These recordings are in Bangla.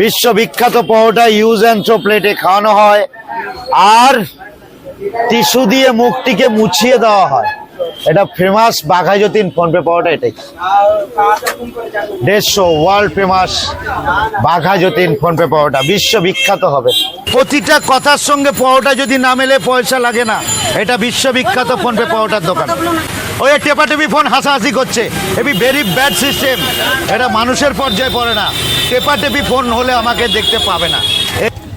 বিশ্ববিখ্যাত পরোটা ইউজ অ্যান্ড থ্রো প্লেটে খাওয়ানো হয়, আর টিস্যু দিয়ে মুখটিকে মুছিয়ে দেওয়া হয়। এটা ফেমাস বাঘাযতীন ফোনপে পাওয়াটা এটাই। দেড়শো world famous Bagha Baghajatin PhonePe পাওয়াটা বিশ্ববিখ্যাত হবে। প্রতিটা কথার সঙ্গে পাওয়াটা যদি না মেলে পয়সা লাগে না এটা বিশ্ববিখ্যাত ফোনপে পাওয়াটার দোকান। ওই টেপাটেপি ফোন হাসাহাসি করছে এবি ভেরি ব্যাড সিস্টেম এটা মানুষের পর্যায়ে পড়ে না। টেপাটেপি ফোন হলে আমাকে দেখতে পাবে না।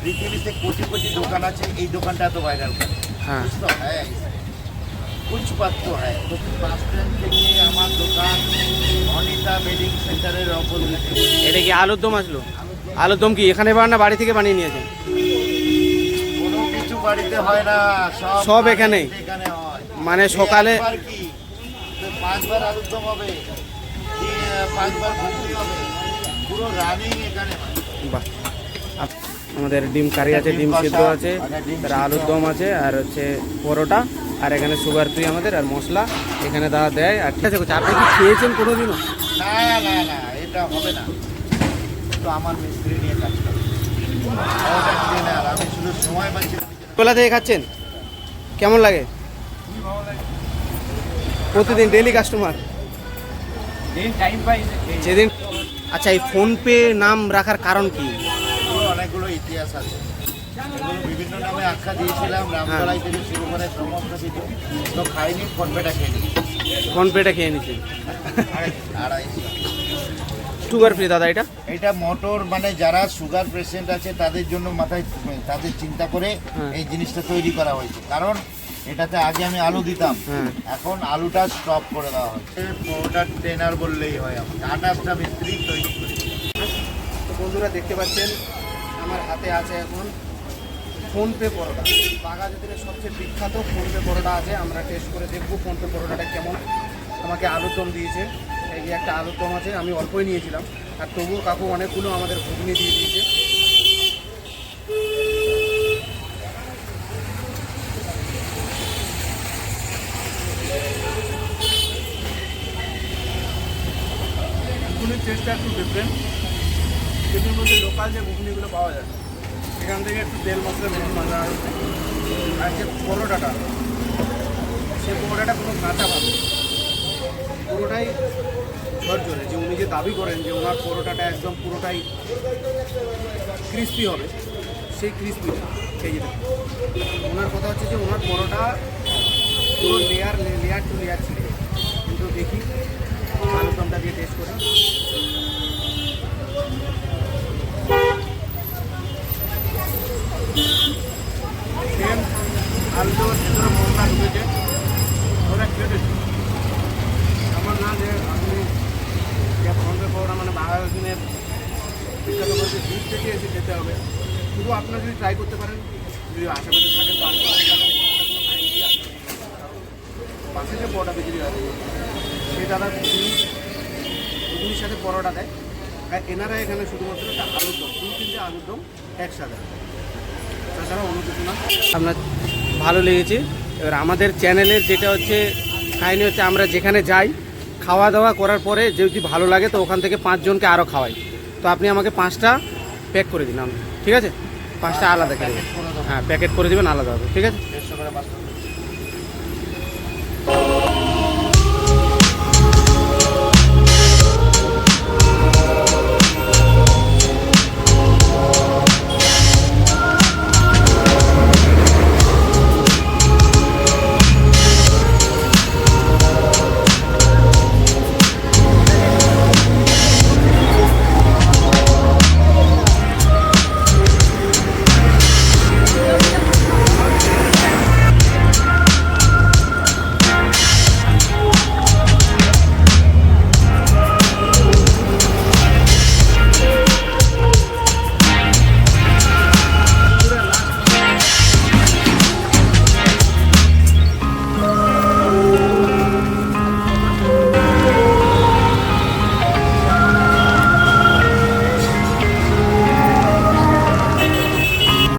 পৃথিবীতে কোটি কোটি দোকান আছে এই দোকানটা এত ভাইরাল হ্যাঁ। कुछ बात तो है तो বাস স্ট্যান্ড থেকে আমার দোকান অনিতা বেডিং সেন্টারের অপোজিটে এটা কি আলুর দম আসলো আলুর দম কি এখানে বানান না বাড়ি থেকে বানিয়ে নিয়েছেন কোনো কিছু বাড়িতে হয় না সব সব এখানেই? এখানে হয় মানে সকালে একবার কি তো পাঁচবার আলুর দম হবে কি, পাঁচবার ঘুগনি হবে পুরো রানিং এখানে হয়। বাহ আপ- আমাদের ডিম কারি আছে ডিম কষা, সিদ্ধ আছে আর ডিম তার সিদ্ধ। আলুর দম আছে আর হচ্ছে পরোটা আর এখানে সুগার ফ্রি আমাদের আর মশলা এখানে দাদা দেয়। আর ঠিক আছে কোচ, আপনি কি খেয়েছেন কোনোদিনও? না না না এটা হবে না। তো আমার মিস্ত্রি নিয়ে কাজ আমি শুধু সময় পাচ্ছি। থেকে খাচ্ছেন? কেমন লাগে? প্রতিদিন ডেলি কাস্টমার যেদিন আচ্ছা এই ফোনপে নাম রাখার কারণ কি? অনেকগুলো ইতিহাস আছে। এগুলো বিভিন্ন নামে আখ্যা দিয়েছিলাম রামতলাই থেকে শুরু করে সমস্ত কিছু তো খাইনি ফোনপেটা খেয়ে নিই ফোনপেটা খেয়ে আড়াইশো সুগার ফ্রি দাদা এটা? এটা মোটর মানে যারা সুগার পেশেন্ট আছে তাদের জন্য মাথায় তাদের চিন্তা করে হ্যাঁ। এই জিনিসটা তৈরি করা হয়েছে। কারণ এটাতে আগে আমি আলু দিতাম হ্যাঁ। এখন আলুটা স্টপ করে দেওয়া হয়েছে। পরোটার ট্রেনার বললেই হয় আঠাশটা মিস্ত্রি তৈরি করি তো বন্ধুরা দেখতে পাচ্ছেন আমার হাতে আছে এখন ফোনপে পরোটা। বাঘাযতীনের সবচেয়ে বিখ্যাত ফোনপে পরোটা আছে, আমরা টেস্ট করে দেখব ফোনপে পরোটাটা কেমন। আমাকে আলুর দম দিয়েছে, এই একটা আলুর দম আছে, আমি অল্পই নিয়েছিলাম। আর তবুও কাকু অনেকগুলো আমাদের ঘুগনি দিয়ে দিয়েছে। ঘুগনির টেস্টটা একটু ডিফারেন্ট যেটির মধ্যে লোকাল যে ঘুগনিগুলো পাওয়া যায় সেখান থেকে একটু তেল মশলা বেশি মজা আর যে পরোটাটা, সে পরোটাটা কোনো কাঁচা ভাবে। পুরোটাই ঝরঝরে। যে উনি যে দাবি করেন যে ওনার পরোটাটা একদম পুরোটাই ক্রিস্পি হবে, সেই ক্রিস্পিটা সেই যেটা ওনার কথা হচ্ছে যে ওনার পরোটা পুরো লেয়ার লেয়ার টু লেয়ার ছিঁড়ে কিন্তু দেখি আলুর দমটা দিয়ে টেস্ট করি সেম আলু ভেতরে মশলা ঢুকেছে ওরা কেটেছে আমার না যে আপনি যে ফোনপে পাওয়া মানে বাংলা দিনের বিখ্যাত বলতে দূর থেকে এসে যেতে হবে। শুধু আপনারা যদি ট্রাই করতে পারেন, যদি আশেপাশে থাকেন তো পাশে যে বড়টা বিক্রি হয় সেই দাদা ঘুগনি ঘুগনির সাথে পরোটা দেয়। আর এনারা এখানে শুধুমাত্র একটা আলুর দম, দু তিনটে আলুর দম একসাথে। তাছাড়া অন্য কিছু না। আপনার ভালো লেগেছে। এবার আমাদের চ্যানেলের যেটা হচ্ছে, কাহিনী হচ্ছে আমরা যেখানে যাই, খাওয়া দাওয়া করার পরে যদি ভালো লাগে, তো ওখান থেকে পাঁচজনকে আরও খাওয়াই। তো আপনি আমাকে পাঁচটা প্যাক করে দিন ঠিক আছে? পাঁচটা আলাদা হ্যাঁ প্যাকেট করে দেবেন, আলাদা হবে। ঠিক আছে?